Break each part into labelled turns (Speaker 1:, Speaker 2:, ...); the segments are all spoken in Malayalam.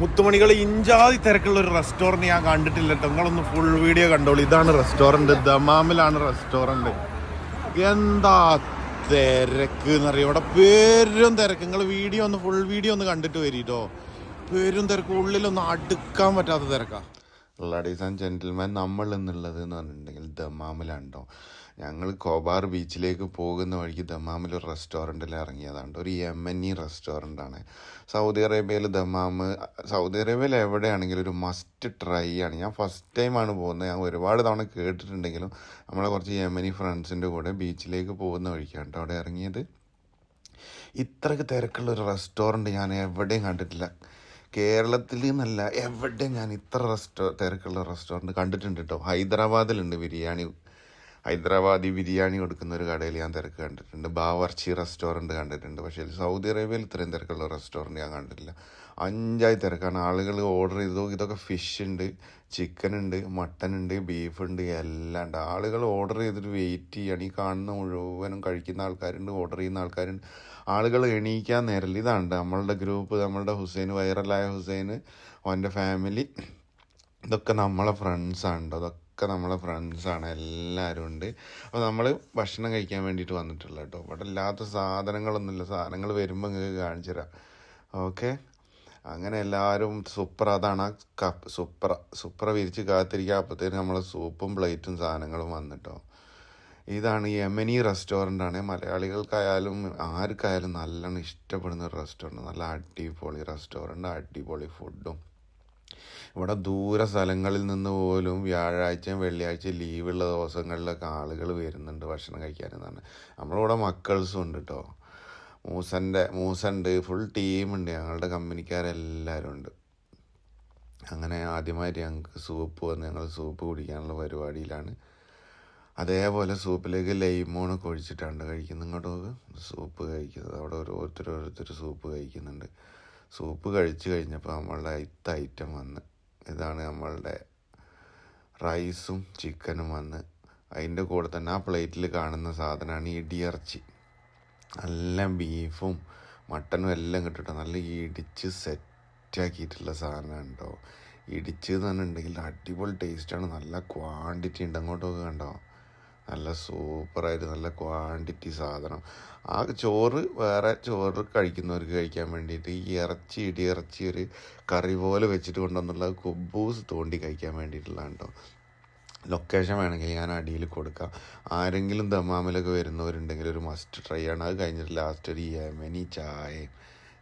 Speaker 1: മുത്തുമണികൾ ഇഞ്ചാതി തിരക്കുള്ള ഒരു റെസ്റ്റോറന്റ് ഞാൻ കണ്ടിട്ടില്ല കേട്ടോ നിങ്ങളൊന്ന് ഫുൾ വീഡിയോ കണ്ടോളൂ. ഇതാണ് റെസ്റ്റോറന്റ് ദമാമിലാണ് റെസ്റ്റോറന്റ് എന്താ തിരക്ക് എന്നറിയാം? ഇവിടെ പേരും തിരക്ക്. നിങ്ങൾ വീഡിയോ ഒന്ന് ഫുൾ വീഡിയോ ഒന്ന് കണ്ടിട്ട് വരീട്ടോ. പേരും തിരക്ക്. ഉള്ളിലൊന്നും അടുക്കാൻ പറ്റാത്ത തിരക്കാ. ലേഡീസ് ആൻഡ് ജെന്റിൽമാൻ നമ്മൾ എന്നുള്ളത് എന്ന് പറഞ്ഞിട്ടുണ്ടെങ്കിൽ ദമാമിലാണ്ടോ ഞങ്ങൾ കോബാർ ബീച്ചിലേക്ക് പോകുന്ന വഴിക്ക് ദമാമിൽ ഒരു റെസ്റ്റോറന്റിൽ ഇറങ്ങിയതാണ് ഒരു യമനി റെസ്റ്റോറന്റ് ആണ്. സൗദി അറേബ്യയിൽ ദമാം സൗദി അറേബ്യയിൽ എവിടെയാണെങ്കിലും ഒരു മസ്റ്റ് ട്രൈ ആണ്. ഞാൻ ഫസ്റ്റ് ടൈമാണ് പോകുന്നത്. ഞാൻ ഒരുപാട് തവണ കേട്ടിട്ടുണ്ടെങ്കിലും നമ്മളെ കുറച്ച് യമനി ഫ്രണ്ട്സിന്റെ കൂടെ ബീച്ചിലേക്ക് പോകുന്ന വഴിക്കാണ് കേട്ടോ അവിടെ ഇറങ്ങിയത്. ഇത്രയ്ക്ക് തിരക്കുള്ള ഒരു റെസ്റ്റോറന്റ് ഞാൻ എവിടെയും കണ്ടിട്ടില്ല. കേരളത്തിൽ നിന്നല്ല എവിടെയും ഞാൻ ഇത്ര റെസ്റ്റോ തിരക്കുള്ള റെസ്റ്റോറന്റ് കണ്ടിട്ടുണ്ട് കേട്ടോ ഹൈദരാബാദിലുണ്ട് ബിരിയാണി. ഹൈദരാബാദി ബിരിയാണി കൊടുക്കുന്ന ഒരു കടയിൽ ഞാൻ തിരക്ക് കണ്ടിട്ടുണ്ട്. ബാവർച്ചി റെസ്റ്റോറന്റ് കണ്ടിട്ടുണ്ട്. പക്ഷേ സൗദി അറേബ്യയിൽ ഇത്രയും തിരക്കുള്ള റെസ്റ്റോറന്റ് ഞാൻ കണ്ടിട്ടില്ല. അഞ്ചായി തിരക്കാണ്. ആളുകൾ ഓർഡർ ചെയ്തു ഇതൊക്കെ ഫിഷ് ഉണ്ട് ചിക്കൻ ഉണ്ട് മട്ടൻ ഉണ്ട് ബീഫ് ഉണ്ട് എല്ലാം ഉണ്ട്. ആളുകൾ ഓർഡർ ചെയ്തിട്ട് വെയിറ്റ് ചെയ്യാണ്. ഈ കാണുന്ന മുഴുവനും കഴിക്കുന്ന ആൾക്കാരുണ്ട് ഓർഡർ ചെയ്യുന്ന ആൾക്കാരുണ്ട്. ആളുകൾ എണീക്കാൻ നേരം ഇതാണ് നമ്മളുടെ ഗ്രൂപ്പ് നമ്മളുടെ ഹുസൈൻ വൈറലായ ഹുസൈൻ അവന്റെ ഫാമിലി ഇതൊക്കെ നമ്മളെ ഫ്രണ്ട്സാണ് കേട്ടോ അതൊക്കെ നമ്മളെ ഫ്രണ്ട്സാണ് എല്ലാവരും ഉണ്ട്. അപ്പോൾ നമ്മൾ ഭക്ഷണം കഴിക്കാൻ വേണ്ടിയിട്ട് വന്നിട്ടുള്ള കേട്ടോ. ഇവിടെ ഇല്ലാത്ത സാധനങ്ങളൊന്നുമില്ല. സാധനങ്ങൾ വരുമ്പോൾ നിങ്ങൾക്ക് കാണിച്ചു തരാം. ഓക്കെ അങ്ങനെ എല്ലാവരും സൂപ്പർ അതാണ് കപ്പ് സൂപ്പർ സൂപ്പർ വിരിച്ച് കാത്തിരിക്കുക അപ്പോഴത്തേനും നമ്മളെ സൂപ്പും പ്ലേറ്റും സാധനങ്ങളും വന്നിട്ടോ. ഇതാണ് യമനി റെസ്റ്റോറന്റ് ആണ്. മലയാളികൾക്കായാലും ആർക്കായാലും നല്ലോണം ഇഷ്ടപ്പെടുന്ന ഒരു റെസ്റ്റോറന്റ് നല്ല അടിപൊളി റെസ്റ്റോറന്റ് അടിപൊളി ഫുഡും ഇവിടെ ദൂര സ്ഥലങ്ങളിൽ നിന്ന് പോലും വ്യാഴാഴ്ചയും വെള്ളിയാഴ്ചയും ലീവുള്ള ദിവസങ്ങളിലൊക്കെ ആളുകൾ വരുന്നുണ്ട് ഭക്ഷണം കഴിക്കാനെന്നാണ് നമ്മളിവിടെ മക്കൾസും ഉണ്ട് കേട്ടോ മൂസന്റെ മൂസുണ്ട് ഫുൾ ടീമുണ്ട് ഞങ്ങളുടെ കമ്പനിക്കാരെല്ലാവരും ഉണ്ട്. അങ്ങനെ ആദ്യമായിട്ട് ഞങ്ങൾക്ക് സൂപ്പ് വന്ന് ഞങ്ങൾ സൂപ്പ് കുടിക്കാനുള്ള പരിപാടിയിലാണ്. അതേപോലെ സൂപ്പിലേക്ക് ലൈമോണൊക്കെ ഒഴിച്ചിട്ടാണ് കഴിക്കുന്നത്. ഇങ്ങോട്ട് സൂപ്പ് കഴിക്കുന്നത്. അവിടെ ഓരോരുത്തർ ഓരോരുത്തർ സൂപ്പ് കഴിക്കുന്നുണ്ട്. സൂപ്പ് കഴിച്ചു കഴിഞ്ഞപ്പോൾ നമ്മളുടെ ഇത്ത ഐറ്റം വന്ന് ഇതാണ് നമ്മളുടെ റൈസും ചിക്കനും വന്ന്. അതിന്റെ കൂടെ തന്നെ ആ പ്ലേറ്റിൽ കാണുന്ന സാധനമാണ് ഇടിയിറച്ചി. നല്ല ബീഫും മട്ടനും എല്ലാം കിട്ടിട്ട്. നല്ല ഇടിച്ച് സെറ്റാക്കിയിട്ടുള്ള സാധനമാണ് കേട്ടോ. ഇടിച്ച് എന്ന് പറഞ്ഞിട്ടുണ്ടെങ്കിൽ അടിപൊളി ടേസ്റ്റാണ് നല്ല ക്വാണ്ടിറ്റി ഉണ്ട്. അങ്ങോട്ടൊക്കെ കണ്ടോ? നല്ല സൂപ്പറായിട്ട് നല്ല ക്വാണ്ടിറ്റി സാധനം. ആ ചോറ് വേറെ ചോറ് കഴിക്കുന്നവർക്ക് കഴിക്കാൻ വേണ്ടിയിട്ട് ഈ ഇറച്ചി ഇടി ഇറച്ചി ഒരു കറി പോലെ വെച്ചിട്ട് കൊണ്ടുവന്നുള്ള കുബൂസ് തോണ്ടി കഴിക്കാൻ വേണ്ടിയിട്ടുള്ളതാണ് കേട്ടോ ലൊക്കേഷൻ വേണമെങ്കിൽ ഞാൻ അടിയിൽ കൊടുക്കാം. ആരെങ്കിലും ദമാമിലൊക്കെ വരുന്നവരുണ്ടെങ്കിൽ ഒരു മസ്റ്റ് ട്രൈ ആണ്. അത് കഴിഞ്ഞിട്ട് ലാസ്റ്റ് ഒരു യമനി ചായയും.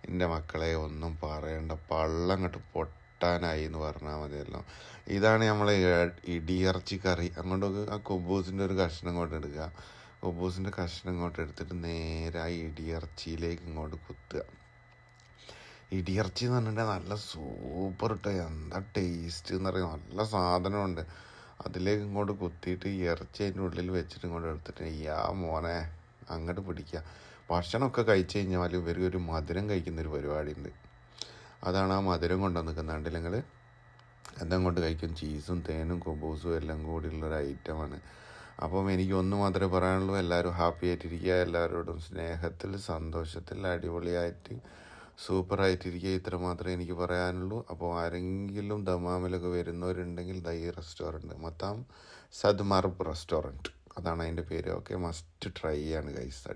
Speaker 1: എന്റെ മക്കളെ ഒന്നും പറയണ്ട പള്ളം അങ്ങോട്ട് പൊട്ടാനായി എന്ന് പറഞ്ഞാൽ മതിയല്ലോ. ഇതാണ് നമ്മൾ ഇടിയിറച്ചി കറി. അങ്ങോട്ടൊക്കെ ആ കൊബൂസിന്റെ ഒരു കഷ്ണം ഇങ്ങോട്ട് എടുക്കുക. കൊബൂസിന്റെ കഷ്ണം ഇങ്ങോട്ട് എടുത്തിട്ട് നേരെ ആ ഇടിയിറച്ചിയിലേക്ക് ഇങ്ങോട്ട് കുത്തുക. ഇടിയിറച്ചി എന്ന് പറഞ്ഞിട്ടുണ്ടെങ്കിൽ നല്ല സൂപ്പർ ഇട്ടോ. എന്താ ടേസ്റ്റ് എന്ന് പറയുക നല്ല സാധനമുണ്ട്. അതിലേക്ക് ഇങ്ങോട്ട് കുത്തിയിട്ട് ഇറച്ചി അതിന്റെ ഉള്ളിൽ വെച്ചിട്ട് ഇങ്ങോട്ട് എടുത്തിട്ട് യാ മോനെ അങ്ങോട്ട് പിടിക്കുക ഭക്ഷണമൊക്കെ കഴിച്ചു കഴിഞ്ഞാൽ ഇവർക്ക് ഒരു മധുരം കഴിക്കുന്ന ഒരു പരിപാടി ഉണ്ട് അതാണ് ആ മധുരം കൊണ്ടുവന്ന് നിൽക്കുന്നത്. നിങ്ങൾ അതങ്ങോട്ട് കഴിക്കും. ചീസും തേനും കൊബൂസും എല്ലാം കൂടിയുള്ള ഒരു ഐറ്റമാണ്. അപ്പം എനിക്ക് ഒന്ന് മാത്രമേ പറയാനുള്ളൂ എല്ലാവരും ഹാപ്പി ആയിട്ടിരിക്കുക. എല്ലാവരോടും സ്നേഹത്തിൽ സന്തോഷത്തിൽ അടിപൊളിയായിട്ട് സൂപ്പറായിട്ടിരിക്കുക. ഇത്ര മാത്രമേ എനിക്ക് പറയാനുള്ളൂ. അപ്പോൾ ആരെങ്കിലും ദമാമിലൊക്കെ വരുന്നവരുണ്ടെങ്കിൽ ദൈ റെസ്റ്റോറന്റ്. മൊത്തം സദ്മർബ് റെസ്റ്റോറന്റ്. അതാണ് അതിന്റെ പേര്. ഓക്കെ മസ്റ്റ് ട്രൈ ആണ് ഗൈസ്.